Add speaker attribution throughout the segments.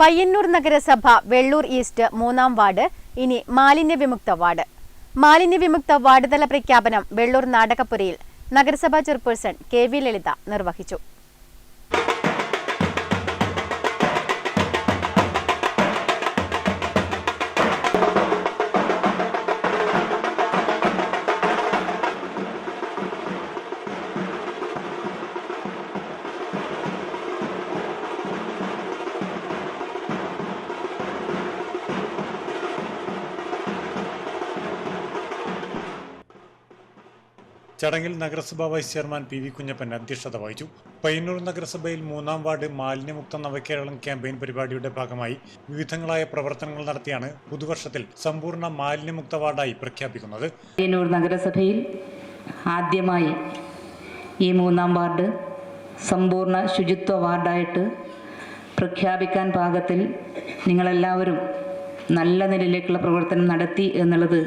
Speaker 1: പയ്യന്നൂർ നഗരസഭ വെള്ളൂർ ഈസ്റ്റ് മൂന്നാം വാർഡ് ഇനി മാലിന്യ വിമുക്ത വാർഡ്. മാലിന്യ വിമുക്ത വാർഡ് തല പ്രഖ്യാപനം വെള്ളൂർ നാടകപ്പുരയിൽ നഗരസഭാ ചെയർപേഴ്സൺ കെ വി ലളിത നിർവഹിച്ചു.
Speaker 2: ചടങ്ങിൽ നഗരസഭാ vice chairman P V Kunhappan അധ്യക്ഷത വഹിച്ചു. പയ്യന്നൂർ നഗരസഭയിൽ മൂന്നാം വാർഡ് മാലിന്യമുക്ത നവകേരളം ക്യാമ്പയിൻ പരിപാടിയുടെ ഭാഗമായി വിവിധങ്ങളായ പ്രവർത്തനങ്ങൾ നടത്തിയാണ് പുതുവർഷത്തിൽ സമ്പൂർണ മാലിന്യമുക്ത വാർഡായി പ്രഖ്യാപിക്കുന്നത്.
Speaker 3: പയ്യന്നൂർ നഗരസഭയിൽ ആദ്യമായി ഈ മൂന്നാം വാർഡ് സമ്പൂർണ ശുചിത്വ വാർഡായിട്ട് പ്രഖ്യാപിക്കാൻ പാകത്തിൽ നിങ്ങളെല്ലാവരും നല്ല നിലയിലേക്കുള്ള പ്രവർത്തനം നടത്തി എന്നുള്ളത്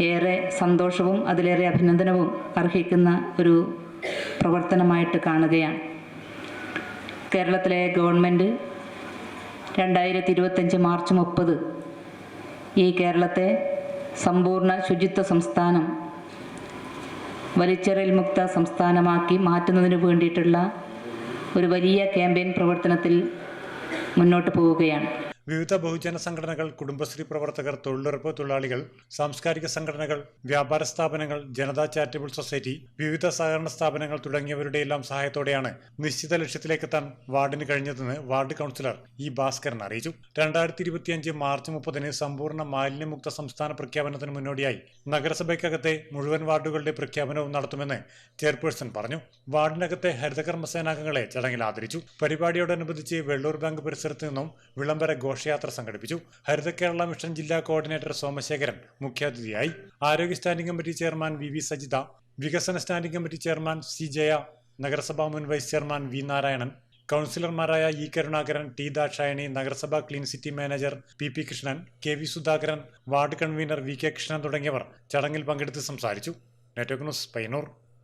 Speaker 3: ഏറെ സന്തോഷവും അതിലേറെ അഭിനന്ദനവും അർഹിക്കുന്ന ഒരു പ്രവർത്തനമായിട്ട് കാണുകയാണ്. കേരളത്തിലെ ഗവൺമെന്റ് രണ്ടായിരത്തി ഇരുപത്തഞ്ച് മാർച്ച് മുപ്പത് ഈ കേരളത്തെ സമ്പൂർണ ശുചിത്വ സംസ്ഥാനം വലിച്ചെറിൽ മുക്ത സംസ്ഥാനമാക്കി മാറ്റുന്നതിന് വേണ്ടിയിട്ടുള്ള ഒരു വലിയ ക്യാമ്പയിൻ പ്രവർത്തനത്തിൽ മുന്നോട്ട് പോവുകയാണ്.
Speaker 2: വിവിധ ബഹുജന സംഘടനകൾ കുടുംബശ്രീ പ്രവർത്തകർ തൊഴിലുറപ്പ് തൊഴിലാളികൾ സാംസ്കാരിക സംഘടനകൾ വ്യാപാര സ്ഥാപനങ്ങൾ ജനതാ ചാരിറ്റബിൾ സൊസൈറ്റി വിവിധ സഹകരണ സ്ഥാപനങ്ങൾ തുടങ്ങിയവരുടെ എല്ലാം സഹായത്തോടെയാണ് നിശ്ചിത ലക്ഷ്യത്തിലേക്കെത്താൻ വാർഡിന് കഴിഞ്ഞതെന്ന് വാർഡ് കൌൺസിലർ ഇ ഭാസ്കരൻ അറിയിച്ചു. രണ്ടായിരത്തി ഇരുപത്തിയഞ്ച് മാർച്ച് മുപ്പതിന് സമ്പൂർണ മാലിന്യമുക്ത സംസ്ഥാന പ്രഖ്യാപനത്തിന് മുന്നോടിയായി നഗരസഭയ്ക്കകത്തെ മുഴുവൻ വാർഡുകളുടെ പ്രഖ്യാപനവും നടത്തുമെന്ന് ചെയർപേഴ്സൺ പറഞ്ഞു. വാർഡിനകത്തെ ഹരിതകർമ്മ സേനാംഗങ്ങളെ ചടങ്ങിൽ ആദരിച്ചു. പരിപാടിയോടനുബന്ധിച്ച് വെള്ളൂർ ബാങ്ക് പരിസരത്ത് നിന്നും വിളംബര ഘോഷയാത്ര സംഘടിപ്പിച്ചു. ഹരിത കേരള മിഷൻ ജില്ലാ കോർഡിനേറ്റർ സോമശേഖരൻ മുഖ്യാതിഥിയായി. ആരോഗ്യ standing committee chairman V V Sajitha വികസന standing committee chairman C Jaya നഗരസഭാ മുൻ വൈസ് ചെയർമാൻ വി നാരായണൻ കൗൺസിലർമാരായ ഇ കരുണാകരൻ ടി ദാക്ഷായണി നഗരസഭാ clean city manager P P Krishnan K V Sudhakaran ward convener V K Krishnan തുടങ്ങിയവർ ചടങ്ങിൽ പങ്കെടുത്ത് സംസാരിച്ചു. Network news Payyanur.